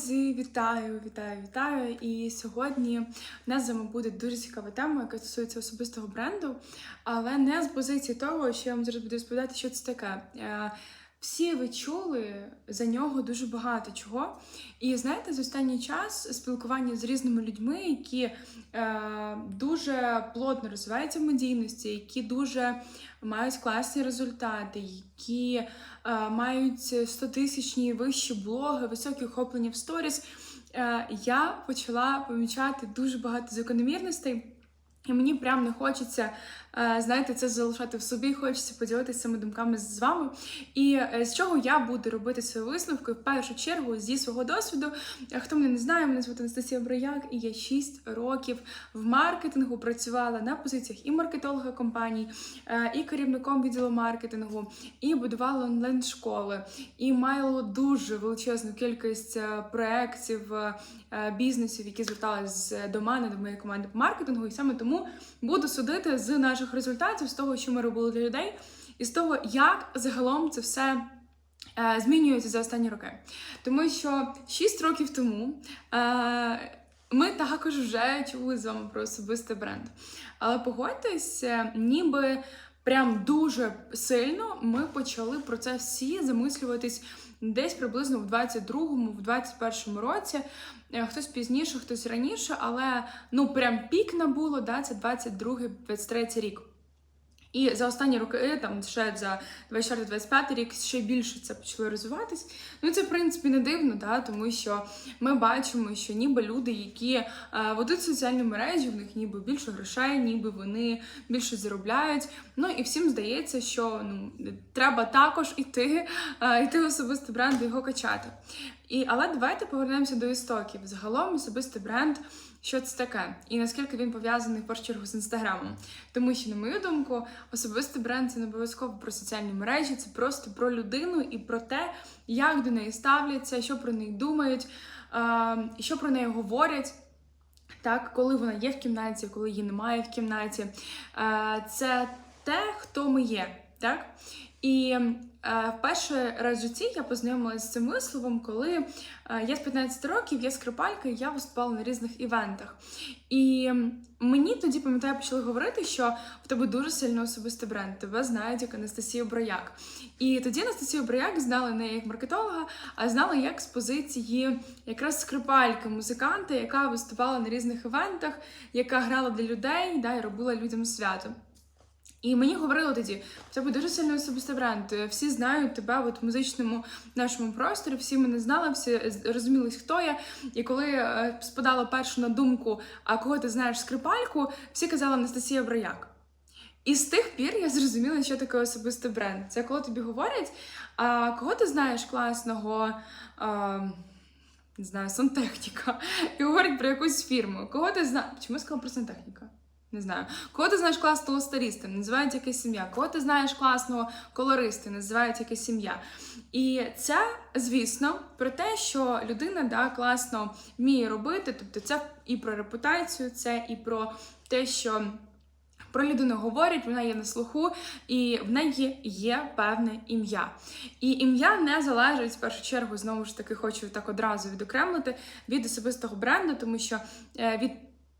Друзі, вітаю, вітаю, вітаю! І сьогодні в нас з вами буде дуже цікава тема, яка стосується особистого бренду, але не з позиції того, що я вам зараз буду розповідати, що це таке. Всі ви чули за нього дуже багато чого. І знаєте, за останній час спілкування з різними людьми, які е, дуже плотно розвиваються в медійності, які дуже мають класні результати, які е, мають 100-тисячні і вищі блоги, високі охоплення в сторіс. Е, я почала помічати дуже багато закономірностей. І мені прям не хочеться, е, знаєте, це залишати в собі, хочеться поділитися цими думками з вами. І е, з чого я буду робити свої висновки в першу чергу зі свого досвіду. Е, Хто мене не знає, мене звати Анастасія Брояк, і я 6 років в маркетингу працювала на позиціях і маркетолога компаній, і керівником відділу маркетингу, і будувала онлайн-школи, і мала дуже величезну кількість проєктів, бізнесів, які зверталися до мене, до моєї команди по маркетингу, і саме тому буду судити з наших результатів, з того, що ми робили для людей, і з того, як загалом це все. е, Змінюється за останні роки, тому що 6 років тому е, ми також вже чули з вами про особистий бренд. Але погодьтесь, е, ніби прям дуже сильно ми почали про це всі замислюватись десь приблизно в 22-му, в 21-му році. Е, Хтось пізніше, хтось раніше, але ну прям пік набуло, да, це 22-23 рік. І за останні роки, там ще за 24-25 рік, ще більше це почало розвиватись. Ну це в принципі не дивно, да, тому що ми бачимо, що ніби люди, які е, ведуть соціальні мережі, в них ніби більше грошей, ніби вони більше заробляють. Ну і всім здається, що ну треба також іти, е, йти в особистий бренд його качати. І, але давайте повернемося до істоків. Загалом особистий бренд. Що це таке? І наскільки він пов'язаний в першу чергу з інстаграмом? Тому що, на мою думку, особистий бренд це не обов'язково про соціальні мережі, це просто про людину і про те, як до неї ставляться, що про неї думають, е, що про неї говорять. Так, коли вона є в кімнаті, коли її немає в кімнаті, Е, це те, хто ми є. Так? І е, перший раз в житті я познайомилася з цим висловом, коли е, я з 15 років, я скрипалька, я виступала на різних івентах. І мені тоді, пам'ятаю, почали говорити, що в тебе дуже сильно особистий бренд, тебе знають як Анастасію Брояк. І тоді Анастасію Брояк знали не як маркетолога, а знали як з позиції якраз скрипальки, музиканта, яка виступала на різних івентах, яка грала для людей да, і робила людям свято. І мені говорили тоді, в тебе дуже сильний особистий бренд. Всі знають тебе от в музичному нашому просторі, всі мене знали, всі розуміли, хто я. І коли е, спадало першу на думку, а кого ти знаєш скрипальку, всі казали Анастасія Брояк. І з тих пір я зрозуміла, що таке особистий бренд. Це коли тобі говорять, а кого ти знаєш класного. А, не знаю, сантехніка, і говорять про якусь фірму. Кого ти знаєш? Чому я сказала про сантехніка? Не знаю. Кого ти знаєш класного стиліста, називають якась сім'я. Кого ти знаєш класного колориста, називають якась сім'я. І це, звісно, про те, що людина да, класно вміє робити. Тобто це і про репутацію, це і про те, що. Про людину говорять, вона є на слуху, і в неї є певне ім'я. І ім'я не залежить в першу чергу, знову ж таки, хочу так одразу відокремити від особистого бренду, тому що е, від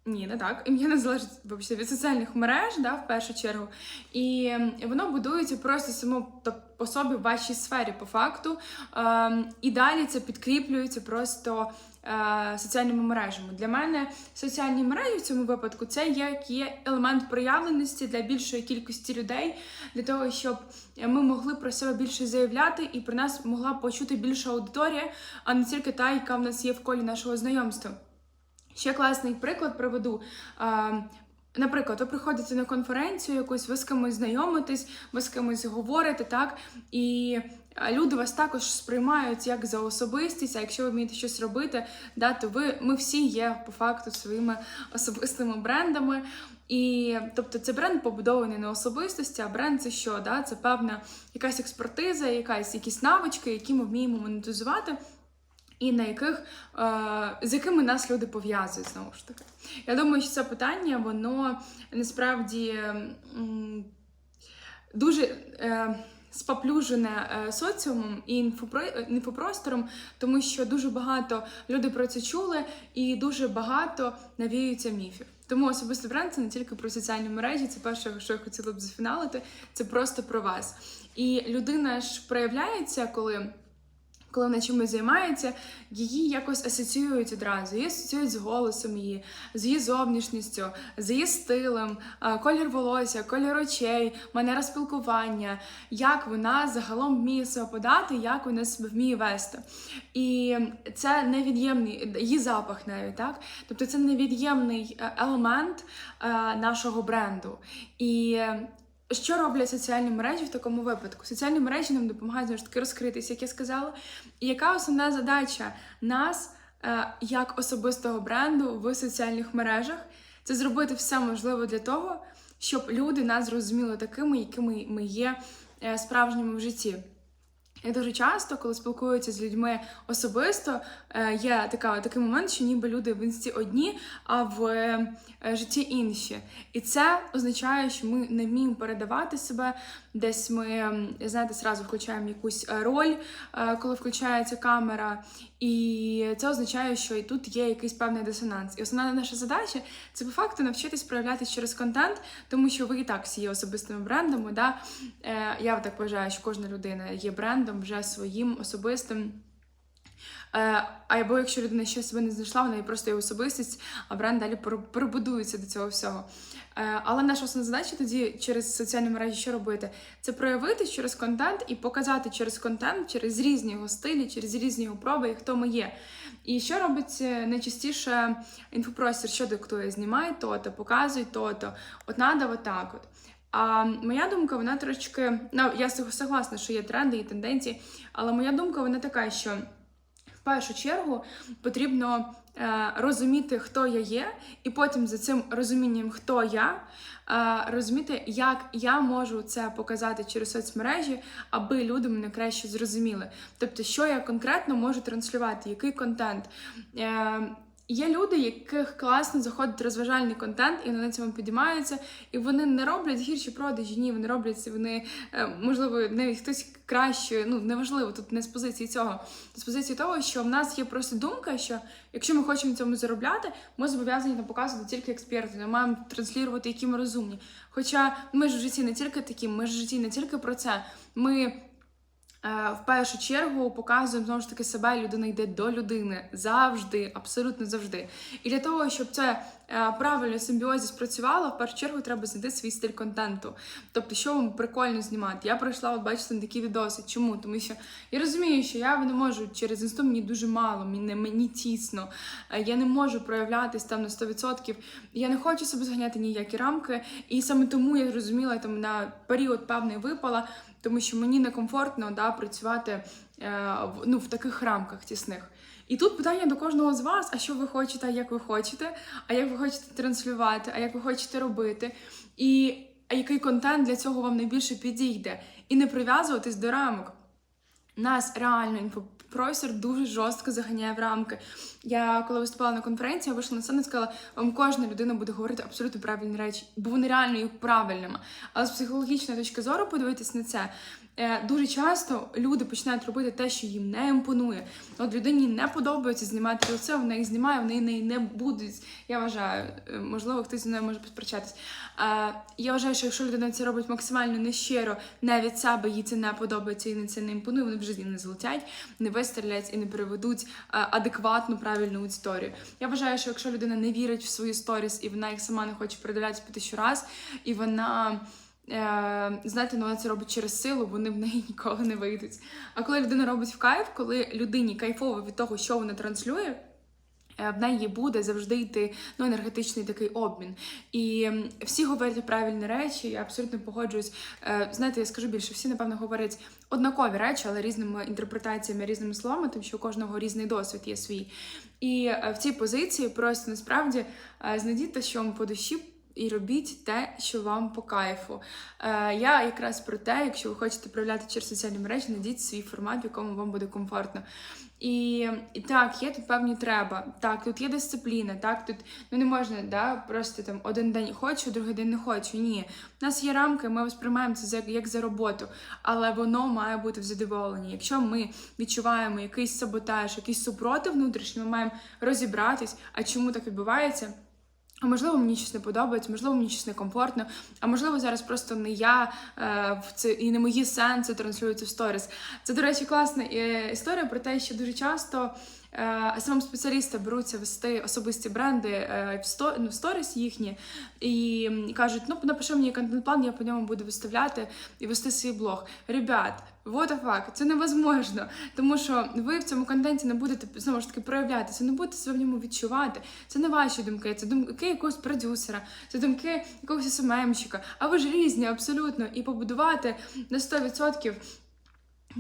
ні, не так. Ім'я не залежить вибачте, від соціальних мереж, да, в першу чергу. І воно будується просто само то, по собі в вашій сфері, по факту. Ем, і далі це підкріплюється просто е, соціальними мережами. Для мене соціальні мережі в цьому випадку це як є елемент проявленості для більшої кількості людей, для того, щоб ми могли про себе більше заявляти, і про нас могла почути більша аудиторія, а не тільки та, яка в нас є в колі нашого знайомства. Ще класний приклад приведу. Наприклад, ви приходите на конференцію якусь, ви з кимось знайомитесь, ви з кимось говорите, так? І люди вас також сприймають як за особистість, а якщо ви вмієте щось робити, да, то ви ми всі є по факту своїми особистими брендами. І тобто це бренд побудований на особистості, а бренд це що? Да? Це певна якась експертиза, якась якісь навички, які ми вміємо монетизувати і на яких, е, з якими нас люди пов'язують знову ж таки. Я думаю, що це питання, воно насправді дуже. Е, споплюжене е, соціумом і інфопростором, тому що дуже багато люди про це чули, і дуже багато навіються міфів. Тому особистий бренд це не тільки про соціальні мережі, це перше, що я хотіла б зафіналити, це просто про вас. І людина ж проявляється, коли. Коли вона чимось займається, її якось асоціюють одразу. Її асоціюють з голосом її, з її зовнішністю, з її стилем, колір волосся, колір очей, манера спілкування, як вона загалом вміє себе подати, як вона себе вміє вести. І це невід'ємний її запах навіть так. Тобто це невід'ємний е, елемент е, нашого бренду. І що роблять соціальні мережі в такому випадку? Соціальні мережі нам допомагають знову ж таки розкритись, як я сказала. І яка основна задача нас, е, як особистого бренду в соціальних мережах, це зробити все можливе для того, щоб люди нас зрозуміли такими, якими ми є е, справжніми в житті. І дуже часто, коли спілкуються з людьми особисто, е, є така, такий момент, що ніби люди в інсті одні, а в е, житті інші. І це означає, що ми не вміємо передавати себе. Десь ми, знаєте, зразу включаємо якусь е, роль, коли включається камера. І це означає, що і тут є якийсь певний дисонанс. І основна наша задача це по факту навчитись проявлятися через контент, тому що ви і так всі є особистими брендами. Да? Я так вважаю, що кожна людина є брендом вже своїм особистим. Е, або якщо людина ще себе не знайшла, вона є просто є особистість, а бренд далі перебудується до цього всього. Е, але наша основна задача тоді через соціальні мережі що робити? Це проявити через контент і показати через контент, через різні його стилі, через різні його проби, хто ми є. І що робить е, найчастіше інфопростір, що диктує? Знімай то-то, показуй то-то. От надо отак от. А моя думка, вона трошки. Ну, я согласна, що є тренди і тенденції, але моя думка вона така, що в першу чергу потрібно е, розуміти, хто я є, і потім за цим розумінням, хто я, е, розуміти, як я можу це показати через соцмережі, аби люди мене краще зрозуміли. Тобто, що я конкретно можу транслювати, який контент. Е, Є люди, яких класно заходить розважальний контент, і вони на цьому підіймаються, і вони не роблять гірші продажі. Ні, вони роблять вони, е, можливо, навіть хтось краще. Ну неважливо, тут не з позиції цього, з позиції того, що в нас є просто думка, що якщо ми хочемо цьому заробляти, ми зобов'язані там показувати тільки експерти, ми маємо транслювати, які ми розумні. Хоча ми ж в житті не тільки такі, ми ж в житті не тільки про це. Ми В першу чергу показуємо знову ж таки себе, людина йде до людини завжди, абсолютно завжди. І для того, щоб це е, правильно симбіозі спрацювало, в першу чергу треба знайти свій стиль контенту. Тобто, що вам прикольно знімати. Я пройшла, от бачите, такі відоси. Чому? Тому що я розумію, що я не можу через інсту мені дуже мало, мені, мені тісно. Е, Я не можу проявлятись там на 100%. Я не хочу себе зганяти ніякі рамки. І саме тому я зрозуміла там на період певний випала тому що мені некомфортно да, працювати е, ну, в таких рамках тісних. І тут питання до кожного з вас: а що ви хочете, а як ви хочете, а як ви хочете транслювати, а як ви хочете робити, і який контент для цього вам найбільше підійде, і не прив'язуватись до рамок. Нас реально інфопростір дуже жорстко заганяє в рамки. Я коли виступала на конференції, я вийшла на сцену і сказала, вам кожна людина буде говорити абсолютно правильні речі, бо вони реально є правильними. Але з психологічної точки зору подивитись на це. е, Дуже часто люди починають робити те, що їм не імпонує. От людині не подобається знімати це, вона їх знімає, вони неї не будуть. Я вважаю, е, можливо, хтось зі мною може посперечатись. Е, Я вважаю, що якщо людина це робить максимально нещиро, не від себе їй це не подобається і не це не імпонує, вони в житті не злетять, не вистрілять і не приведуть е, адекватну аудиторію. Я вважаю, що якщо людина не вірить в свої сторіс і вона їх сама не хоче передивлятися по тисячу раз, і вона. Е, знаєте, ну, вона це робить через силу, вони в неї ніколи не вийдуть. А коли людина робить в кайф, коли людині кайфово від того, що вона транслює, в неї буде завжди йти ну, енергетичний такий обмін. І всі говорять правильні речі, я абсолютно погоджуюсь. Е, Знаєте, я скажу більше, всі, напевно, говорять однакові речі, але різними інтерпретаціями, різними словами, тому що у кожного різний досвід є свій. І е, в цій позиції просто насправді е, знайдіть те, що вам по душі. І робіть те, що вам по кайфу. Е, я якраз про те, якщо ви хочете проявляти через соціальні мережі, знайдіть свій формат, в якому вам буде комфортно. І, і так, є тут певні треба. Так, тут є дисципліна, так, тут ну не можна да, просто там один день хочу, другий день не хочу. Ні. У нас є рамки, ми сприймаємо це за- як за роботу, але воно має бути в задоволенні. Якщо ми відчуваємо якийсь саботаж, якийсь супротив внутрішній, ми маємо розібратись, а чому так відбувається. А можливо, мені щось не подобається, можливо, мені щось некомфортно, а можливо, зараз просто не я е, в це і не мої сенси транслюються в сторіс. Це, до речі, класна е, історія про те, що дуже часто е, саме спеціалісти беруться вести особисті бренди е, ну, в сторіс їхні і кажуть: ну напиши мені контент-план, я по ньому буду виставляти і вести свій блог. Ребят, what the fuck, це невозможно, тому що ви в цьому контенті не будете знову ж таки проявлятися, не будете себе в ньому відчувати. Це не ваші думки, це думки якогось продюсера, це думки якогось СММщика. А ви ж різні абсолютно. І побудувати на 100%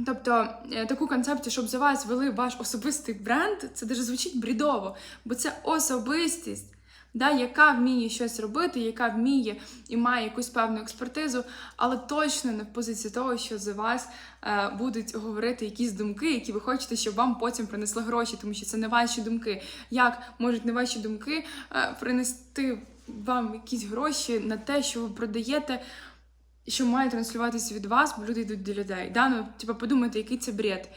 Тобто е, таку концепцію, щоб за вас вели ваш особистий бренд, це дуже звучить брідово, бо це особистість, да, яка вміє щось робити, яка вміє і має якусь певну експертизу, але точно не в позиції того, що за вас е, будуть говорити якісь думки, які ви хочете, щоб вам потім принесли гроші, тому що це не ваші думки. Як можуть не ваші думки е, принести вам якісь гроші на те, що ви продаєте? Що має транслюватися від вас, бо люди йдуть до людей. Да? Ну, типу, подумайте, який це бред.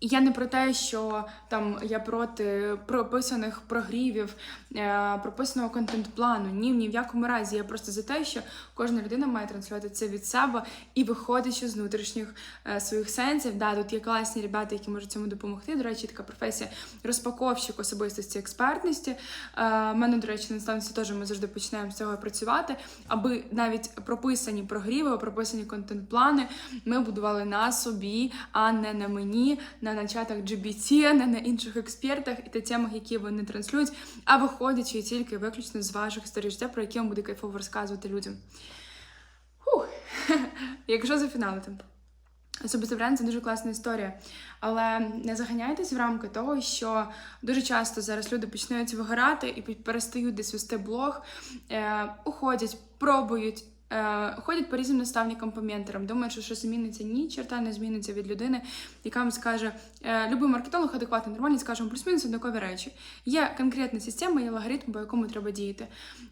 Я не про те, що там я проти прописаних прогрівів, е, прописаного контент-плану. Ні, ні в якому разі. Я просто за те, що кожна людина має транслювати це від себе і виходячи з внутрішніх е, своїх сенсів. Да, тут є класні ребята, які можуть цьому допомогти. До речі, така професія розпаковщик особистості експертності. Е, мене, до речі, на наставниці теж ми завжди починаємо з цього працювати, аби навіть прописані прогріви, прописані контент-плани ми будували на собі, а не на мені, на начатах GBT, не на інших експертах і та темах, які вони транслюють, а виходячи тільки виключно з ваших історій життя, про які вам буде кайфово розказувати людям. Фух. Якщо зафіналити. Особисто бренд це дуже класна історія. Але не заганяйтесь в рамки того, що дуже часто зараз люди починають вигорати і перестають десь вести блог, е, уходять, пробують. Е, ходять по різним наставникам по менторам, думають, що щось зміниться. Ні, черта не зміниться від людини, яка вам скаже, е, любий маркетолог адекватний, нормальний, скаже плюс-мінус однакові речі. Є конкретна система, є логаритм, по якому треба діяти.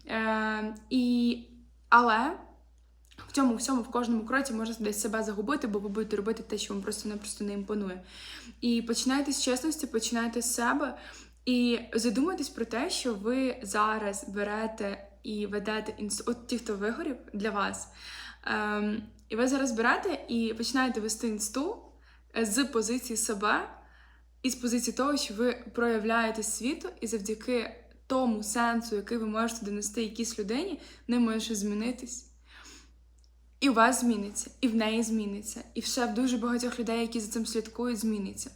Е, і... Але в цьому всьому в кожному кроці можна десь себе загубити, бо ви будете робити те, що вам просто-напросто не імпонує. І починайте з чесності, починайте з себе і задумайтесь про те, що ви зараз берете і ведете інс... от ті, хто вигорів для вас. Ем, і ви зараз берете і починаєте вести інсту з позиції себе і з позиції того, що ви проявляєте світу, і завдяки тому сенсу, який ви можете донести якійсь людині, не може змінитись. І у вас зміниться, і в неї зміниться, і ще в дуже багатьох людей, які за цим слідкують, зміниться.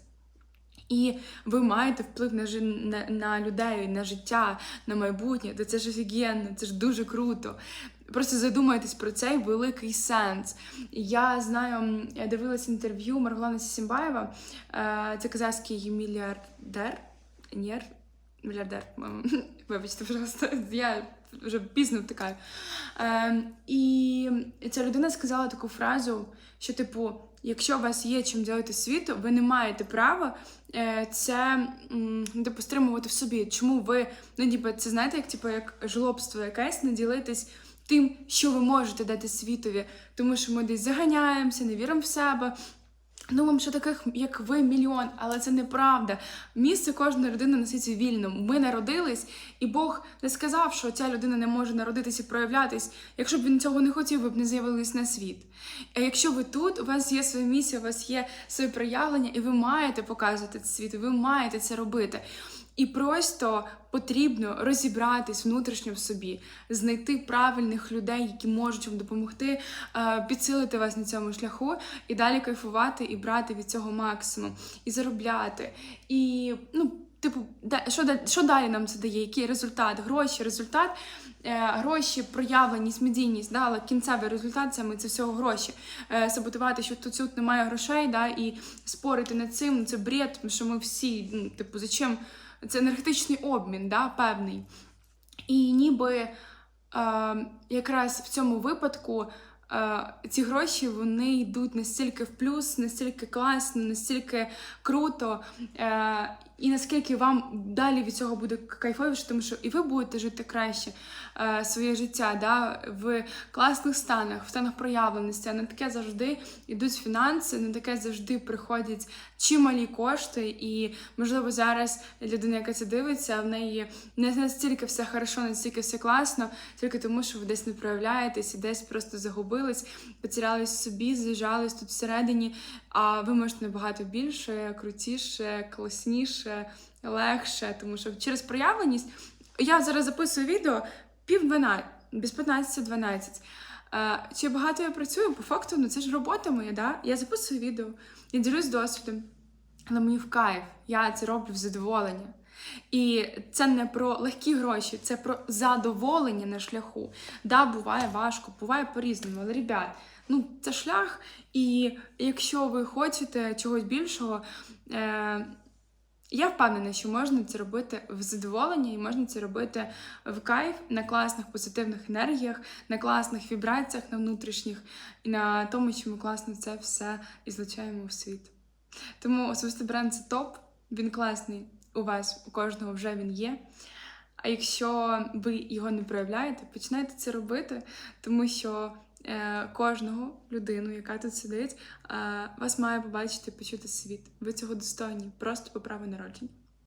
І ви маєте вплив на жи- на, на людей, на життя, на майбутнє. то це ж офігенно, це ж дуже круто. Просто задумайтесь про цей великий сенс. Я знаю, я дивилась інтерв'ю Марголана Сісімбаєва, е, це казахський мільярдер. Мільярдер, вибачте, пожалуйста, я вже пізно втикаю. Е, і ця людина сказала таку фразу, що, типу, якщо у вас є чим ділити світу, ви не маєте права е, це м, типу, стримувати в собі. Чому ви, ну, ніби, це знаєте, як типу, як жлобство якесь, не ділитись тим, що ви можете дати світові, тому що ми десь заганяємося, не віримо в себе. Думаємо, що таких, як ви, мільйон, але це неправда. Місце кожної людини на світі вільно. Ми народились, і Бог не сказав, що ця людина не може народитись і проявлятись. Якщо б він цього не хотів, ви б не з'явились на світ. А якщо ви тут, у вас є своє місія, у вас є своє проявлення, і ви маєте показувати це світ, і ви маєте це робити. І просто потрібно розібратись внутрішньо в собі, знайти правильних людей, які можуть вам допомогти, е, підсилити вас на цьому шляху, і далі кайфувати і брати від цього максимум, і заробляти. І ну, типу, що, що далі нам це дає? Який результат? Гроші, результат. Е, Гроші, проявленість, медійність, да, але кінцевий результат саме це всього гроші. Е, саботувати, що тут, тут немає грошей, да, і спорити над цим це бред, що ми всі, ну, типу, зачем? Це енергетичний обмін, да, певний. І ніби е, якраз в цьому випадку ці гроші вони йдуть настільки в плюс, настільки класно, настільки круто. Е, і наскільки вам далі від цього буде кайфовіше, тому що і ви будете жити краще е, своє життя да, в класних станах, в станах проявленості. А на таке завжди йдуть фінанси, на таке завжди приходять чималі кошти. І, можливо, зараз людина, яка це дивиться, в неї не настільки все хорошо, настільки все класно, тільки тому, що ви десь не проявляєтесь і десь просто загубились, потерялись в собі, з'їжджались тут всередині. А ви можете набагато більше, крутіше, класніше, легше, тому що через проявленість я зараз записую відео пів 12, без 15-12. Е, Чи багато я працюю? По факту, ну це ж робота моя, да? Я записую відео, я ділюсь досвідом, але мені в кайф, я це роблю в задоволення. І це не про легкі гроші, це про задоволення на шляху. Да, буває важко, буває по-різному, але ребят, ну це шлях, і якщо ви хочете чогось більшого, е, я впевнена, що можна це робити в задоволення і можна це робити в кайф на класних позитивних енергіях, на класних вібраціях, на внутрішніх, і на тому, що ми класно це все і злучаємо в світ. Тому особистий бренд це топ, він класний у вас, у кожного вже він є. А якщо ви його не проявляєте, починайте це робити, тому що е, кожного людину, яка тут сидить, е, вас має побачити, почути світ. Ви цього достойні, просто по праву народження.